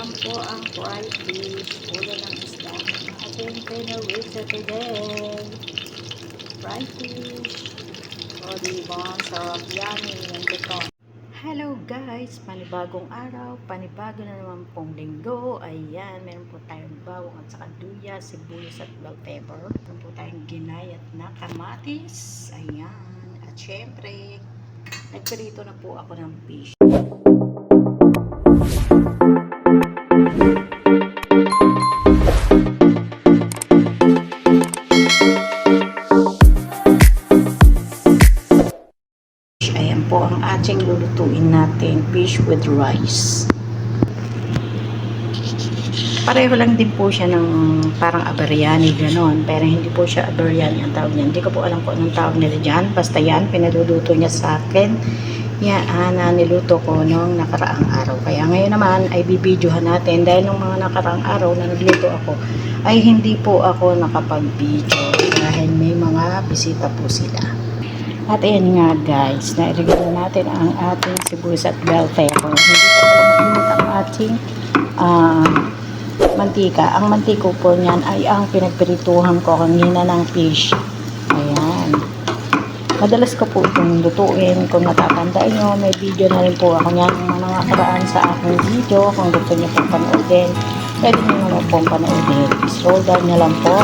Ayan po ang fried fish. Ulo ng isda. Ating pinawit sa today. Fried fish. O diba? Sarap yan. Yung ito. Hello guys! Panibagong araw. Panibago na naman pong linggo. Ayan. Meron po tayong bawang at saka luya, sibuyas at bell pepper. Meron po tayong ginayat na kamatis. Ayan. At syempre, nagprito na po ako ng fish. Ayan po ang ating lulutuin natin, fish with rice. Pareho lang din po siya ng parang aberyani, ganon. Pero hindi po siya aberyani ang tawag niya. Hindi ko po alam kung anong tawag nila dyan. Basta yan, pinaluluto niya sa akin. Yan, na niluto ko nung nakaraang araw. Kaya ngayon naman ay bibidyohan natin. Dahil nung mga nakaraang araw na nagluto ako, ay hindi po ako nakapag-video. Dahil may mga bisita po sila. At ayan nga guys, nairigay na natin ang ating sibuyas at bell pepper. Hindi pa pala mainit ang ating ah, mantika. Ang mantiko po niyan ay ang pinagpirituhan ko kanina ng fish. Madalas ko po itong lutuin. Kung natatandaan nyo, may video na rin po ako niyan mga karaan sa aking video. Kung gusto niyo pong panoodin, pwede niyo naman pong panoodin. Scroll down niyo lang po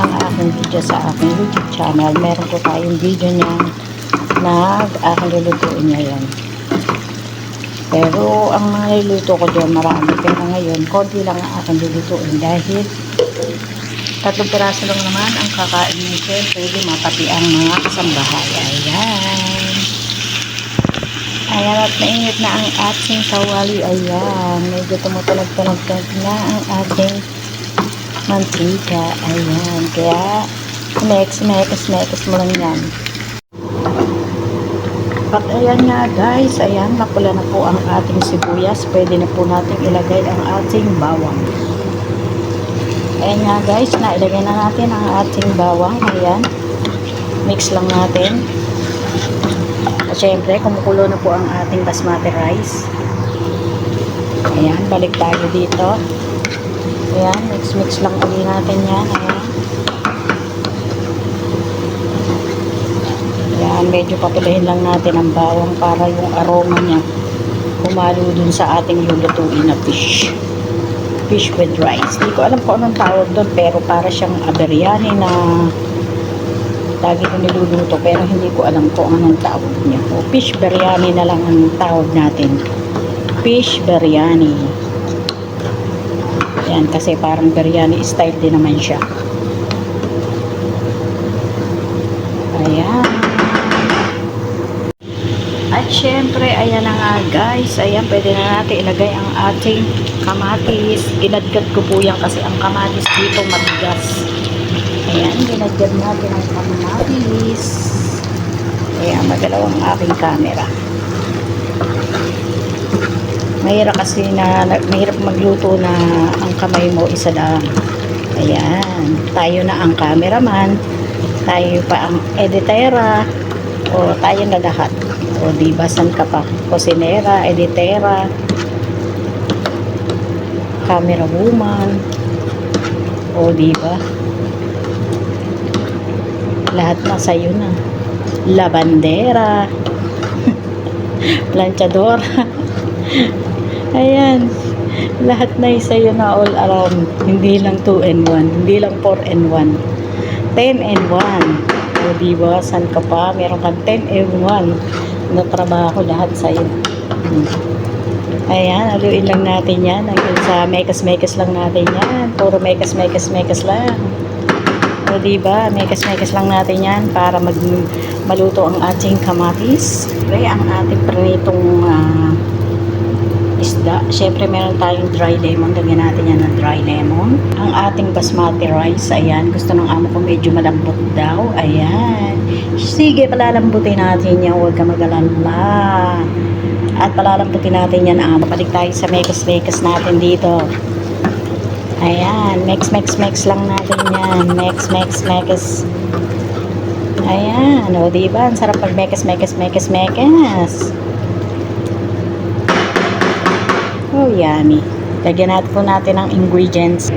ang aking video sa aking YouTube channel. Meron po tayong video niyan na aking lulutuin ngayon. Pero ang mga niluto ko dyan marami. Pero ngayon, konti lang ang aking lulutuin dahil tatlong piraso lang naman ang kakain ng siyempre lima pati ang mga kasambahay. Ayan. Ayan at mainit na ang ating kawali. Ayan. Medyo tumutunog-tunog na ang ating mantika. Ayan. Kaya, next, next, next mo lang yan. At ayan nga guys, ayan, napula na po ang ating sibuyas. Pwede na po natin ilagay ang ating bawang. Ayan nga guys, nailagay na natin ang ating bawang. Ayan. Mix lang natin. At syempre, kumukulo na po ang ating basmati rice. Ayan, balik tayo dito. Ayan, mix-mix lang ulit natin yan. Ayan. Ayan, medyo papulahin lang natin ang bawang para yung aroma niya humalo dun sa ating lulutuin na fish. Fish with rice. Hindi ko alam kung anong tawag doon pero para siyang aberyani na lagi ko niluluto pero hindi ko alam kung anong tawag niya. O fish biryani na lang ang tawag natin. Fish biryani. Yan kasi parang biryani style din naman siya. Ayan. At syempre, ayan na nga guys. Ayan, pwede na natin ilagay ang ating kamatis. Ginadgad ko po yan kasi ang kamatis dito matigas. Ayan, ginadgad natin ang kamatis. Ayan, magalaw ang aking camera. Mahirap kasi na- mahirap magluto na ang kamay mo isa lang. Ayan, tayo na ang cameraman. Tayo pa ang editera. O tayo na lahat. O di ba san ka pa? Kusinera, editera, camera woman. O di ba? Lahat na sa'yo na. Labandera. Planchadora. Ayan. Lahat na sa'yo na all around. Hindi lang 2 and 1. Hindi lang 4 and 1. 10 and 1. O diba, san ka pa? Meron kang 10 and 1 na trabaho lahat sa'yo. Hmm. Ayan, aluin lang natin yan. Hanggang sa mekas-mekas lang natin yan. Puro mekas-mekas-mekas lang. O diba, mekas-mekas lang natin yan para mag maluto ang ating kamatis. Okay, ang ating pranitong ah, isda. Siyempre, meron tayong dry lemon. Lagyan natin yan ng dry lemon. Ang ating basmati rice, ayan. Gusto ng amo ko medyo malambot daw. Ayan. Sige, palalambutin natin yan. Huwag ka mag-alala. At palalambutin natin yan, amo. Balik tayo sa mekas-mekas natin dito. Ayan. Mex, mex, mex lang natin yan. Mex, mex, mex. Ayan. O, diba? Ang sarap pag mekas, mekas, mekas, mekas. Yummy. Lagyan natin po natin ang ingredients.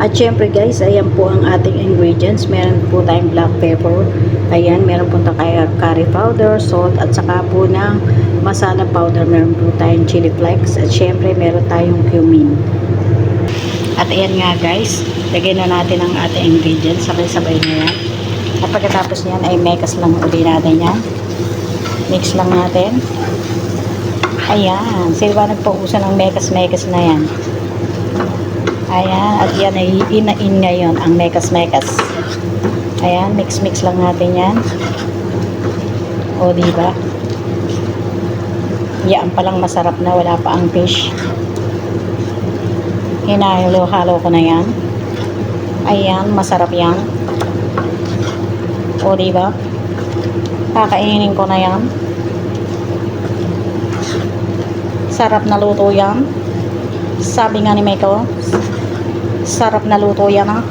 At syempre guys, ayan po ang ating ingredients. Meron po tayong black pepper. Ayan, meron po tayong curry powder, salt, at saka po ng masala powder. Meron po tayong chili flakes. At syempre, meron tayong cumin. At ayan nga guys, lagyan na natin ang ating ingredients. Sabay-sabay na yan. At pagkatapos niyan ay mekas lang uli natin yan. Mix lang natin. Ayan. Sino ba nagpausan ng mekas-mekas na yan? Ayan. At yan ay in-in ngayon ang mekas-mekas. Ayan. Mix-mix lang natin yan. O, diba? Yan palang masarap na. Wala pa ang fish. Hinahalo-halo ko na yan. Ayan. Masarap yan. O, diba? Kakainin ko na yan. Sarap na luto yan. Sabi nga ni Michael, sarap na luto yan ha.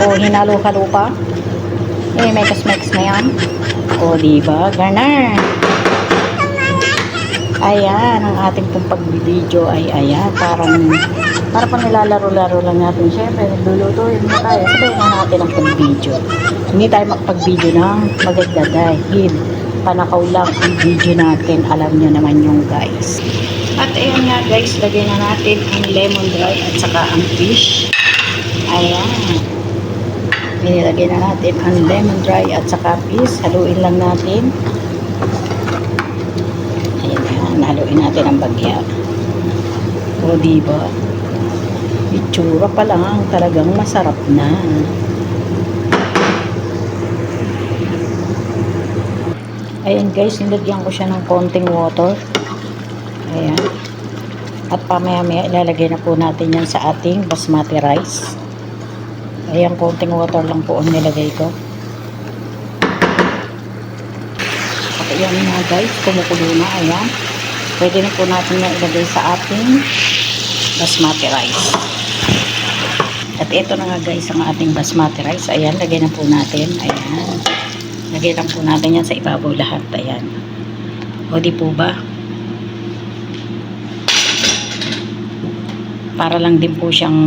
O hinalo-halo pa. Eh, mekas-mekas na yan. O, diba? Garner. Ayan, ang ating pong pag-video ay ayan. Parang, para pang nilalaro-laro lang natin. Siyempre, naglulutuin mo tayo. Sabayin na natin ang pag-video. Hindi tayo makapag-video ng maganda dahil panakaw lang ang video natin. Alam nyo naman yung guys. At ayan nga guys, lagyan na natin ang lemon dry at saka ang fish. Ayan. Nilagay na natin ang lemon dry at saka fish. Haluin lang natin. Ayan yan. Haluin natin ang bagya. O diba? Itsura pa lang. Talagang masarap na. Ayan guys, nilagyan ko siya ng konting water. Ayan. At pamaya-maya ilalagay na po natin yan sa ating basmati rice. Ayan, konting water lang po ang nilagay ko. At ayan na guys, kumukulo na. Ayan. Pwede na po natin yan ilagay sa ating basmati rice. At ito na nga guys ang ating basmati rice. Ayan, lagay na po natin. Ayan. Lagay po natin yan sa ibabaw lahat. Ayan. O di po ba? Para lang din po siyang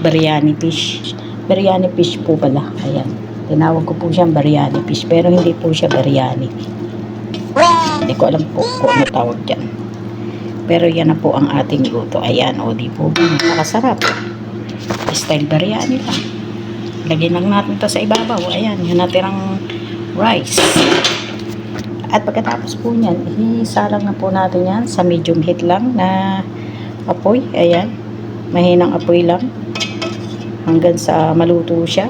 biryani fish. Biryani fish po pala. Ayan. Tinawag ko po siyang biryani fish. Pero hindi po siya biryani. Hindi ko alam po kung ano tawag dyan. Pero yan na po ang ating luto. Ayan. O di po ba? Nakasarap. Style biryani lang. Lagyan lang natin to sa ibabaw. Ayan. Yung natirang rice. At pagkatapos po niyan, isalang na po natin yan sa medium heat lang na apoy. Ayan. Mahinang apoy lang. Hanggang sa maluto siya.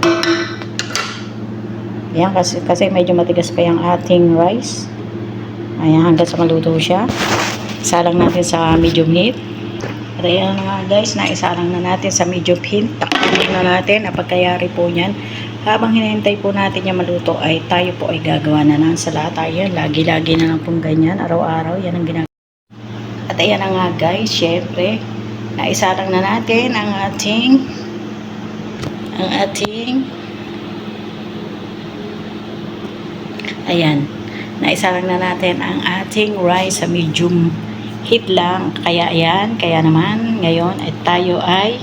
Ayan, kasi, kasi medyo matigas pa yung ating rice. Ayan, hanggang sa maluto siya. Isalang natin sa medium heat. At ayan nga guys, naisalang na natin sa medium heat. Takpan na natin. Ang pagkayari po niyan, habang hinihintay po natin yung maluto ay tayo po ay gagawa na ng salata. Yan, lagi-lagi na lang pong ganyan. Araw-araw, yan ang ginagawa. At ayan na nga guys, syempre, naisalang na natin ang ating ang ating ayan, naisalang na natin ang ating rice sa medium heat lang. Kaya ayan, kaya naman ngayon ay tayo ay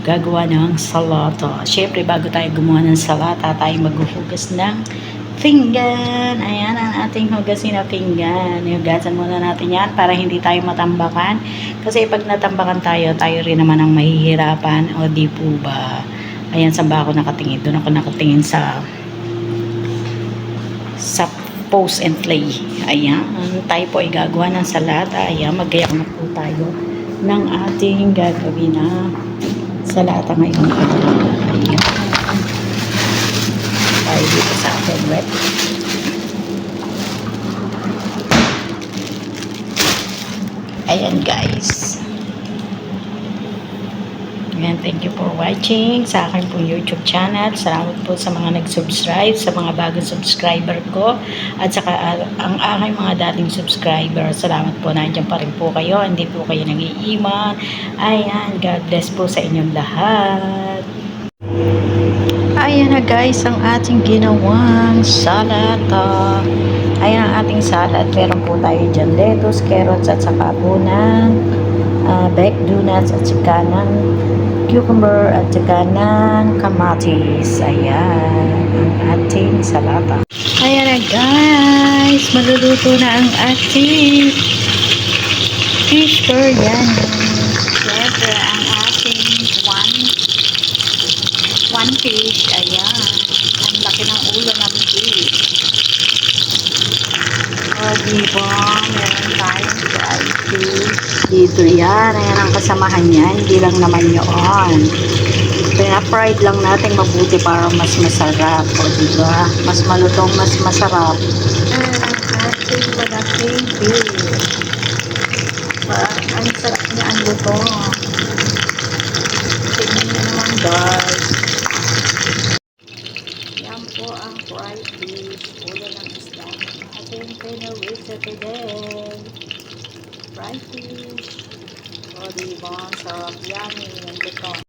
gagawa ng salata. Siyempre, bago tayo gumawa ng salata, tayo maghuhugas ng pinggan. Ayan ang ating hugasin na pinggan. Hugasan muna natin yan para hindi tayo matambakan. Kasi pag natambakan tayo, tayo rin naman ang mahihirapan. O di po ba? Ayan, saan ba ako nakatingin? Doon ako nakatingin sa sa post and play. Ayan, tayo po ay gagawa ng salata. Ayan, magayak na po tayo ng ating gagawin na salata ngayon. Ayan. Tayo dito sa ating web. Ayan guys. Ayan, thank you for watching sa akin pong YouTube channel. Salamat po sa mga nag-subscribe, sa mga bagong subscriber ko, at saka uh, ang aking mga dating subscriber. Salamat po, nandiyan pa rin po kayo. Hindi po kayo nag-iiman. Ayan, God bless po sa inyong lahat. Ayan na guys, ang ating ginawang salata. Ayan ang ating salad. Meron po tayo dyan lettuce, carrots, at saka po uh, baked donuts at saka ng cucumber at saka ng kamatis. Ayan, ang ating salata. Ayan na guys, maluluto na ang ating fish biryani. Siyempre, ang ating one, one fish. Ayan, ang laki ng ulo ng fish. O, diba? Meron tayong fried fish. Dito yan. Ayan ang kasamahan niya. Hindi lang naman yun. Pina-fried lang natin mabuti para mas masarap. O, diba? Mas malutong, mas masarap. Ang ating malaking fish. Diba? Ang sarap niya ang luto.